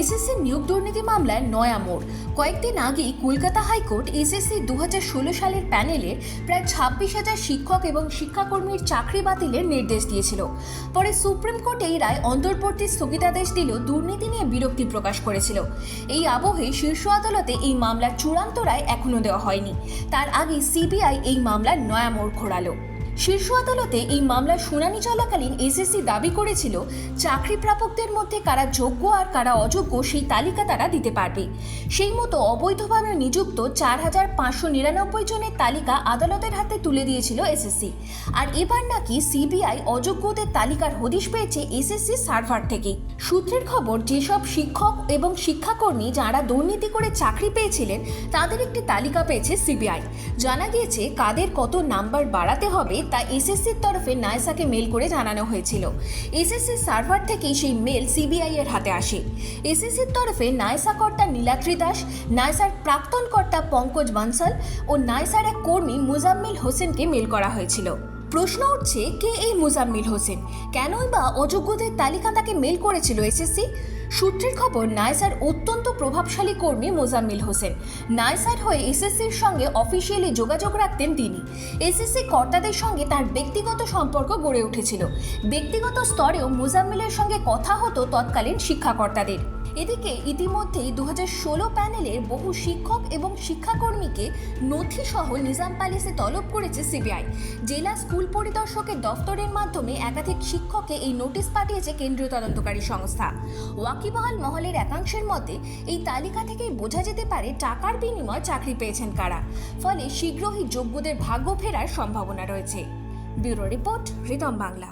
SSC নিয়োগ দুর্নীতি মামলায় নয়া মোড়। কয়েকদিন আগেই কলকাতা হাইকোর্ট এসএসসি দু ষোলো সালের প্যানেলে প্রায় ছাব্বিশ হাজার শিক্ষক এবং শিক্ষাকর্মীর চাকরি বাতিলের নির্দেশ দিয়েছিল। পরে সুপ্রিম কোর্ট এই রায় অন্তর্বর্তী স্থগিতাদেশ দিলেও দুর্নীতি নিয়ে বিরক্তি প্রকাশ করেছিল। এই আবহে শীর্ষ আদালতে এই মামলার চূড়ান্ত রায় এখনও দেওয়া হয়নি। তার আগে সিবিআই এই মামলার নয়া মোড় ঘোরালো। শীর্ষ আদালতে এই মামলার শুনানি চলাকালীন এসএসসি দাবি করেছিল, চাকরি প্রাপকদের মধ্যে কারা যোগ্য আর কারা অযোগ্য সেই তালিকা তারা দিতে পারবে। সেই মতো অবৈধভাবে নিযুক্ত চার হাজার পাঁচশো নিরানব্বই জনের তালিকা আদালতের হাতে তুলে দিয়েছিল এসএসসি। আর এবার নাকি সিবিআই অযোগ্যদের তালিকার হদিশ পেয়েছে এসএসসি সার্ভার থেকে। সূত্রের খবর, যেসব শিক্ষক এবং শিক্ষাকর্মী যারা দুর্নীতি করে চাকরি পেয়েছিলেন, তাদের একটি তালিকা পেয়েছে সিবিআই। জানা গিয়েছে কাদের কত নাম্বার বাড়াতে হবে তা এসএসসির তরফে নায়সাকে মেল করে জানানো হয়েছিল। এসএসসি সার্ভার থেকেই সেই মেল সিবিআই এর হাতে আসে। এসএসসির তরফে নায়সা কর্তা নীলাদ্রি দাস নায়সার প্রাক্তন কর্তা পঙ্কজ বানসাল ও নায়সার এক কর্মী মুজাম্মিল হোসেনকে মেল করা হয়েছিল। প্রশ্ন উঠছে, কে এই মুজাম্মিল হোসেন? কেনই বা অযোগ্যদের তালিকা তাকে মেল করেছিল এসএসসি? সূত্রের খবর, নাইসার অত্যন্ত প্রভাবশালী কর্মী মোজাম্মিল হোসেন। নাইসার হয়ে এসএসসির সঙ্গে অফিসিয়ালি যোগাযোগ রাখতেন তিনি। এসএসসি কর্তাদের সঙ্গে তার ব্যক্তিগত সম্পর্ক গড়ে উঠেছিল। ব্যক্তিগত স্তরেও মোজাম্মিলের সঙ্গে কথা হতো তৎকালীন শিক্ষাকর্তাদের। এদিকে ইতিমধ্যেই দু প্যানেলের বহু শিক্ষক এবং শিক্ষাকর্মীকে নথিসহ নিজাম প্যালেসে তলব করেছে সিবিআই। জেলা স্কুল পরিদর্শকের দফতরের মাধ্যমে একাধিক শিক্ষককে এই নোটিশ পাঠিয়েছে কেন্দ্রীয় তদন্তকারী সংস্থা। ওয়াকিবহাল মহলের একাংশের মতে, এই তালিকা থেকেই বোঝা যেতে পারে টাকার বিনিময়ে চাকরি পেয়েছেন কারা। ফলে শীঘ্রই যোগ্যদের ভাগ্য ফেরার সম্ভাবনা রয়েছে। Bureau report Ritam Bangla.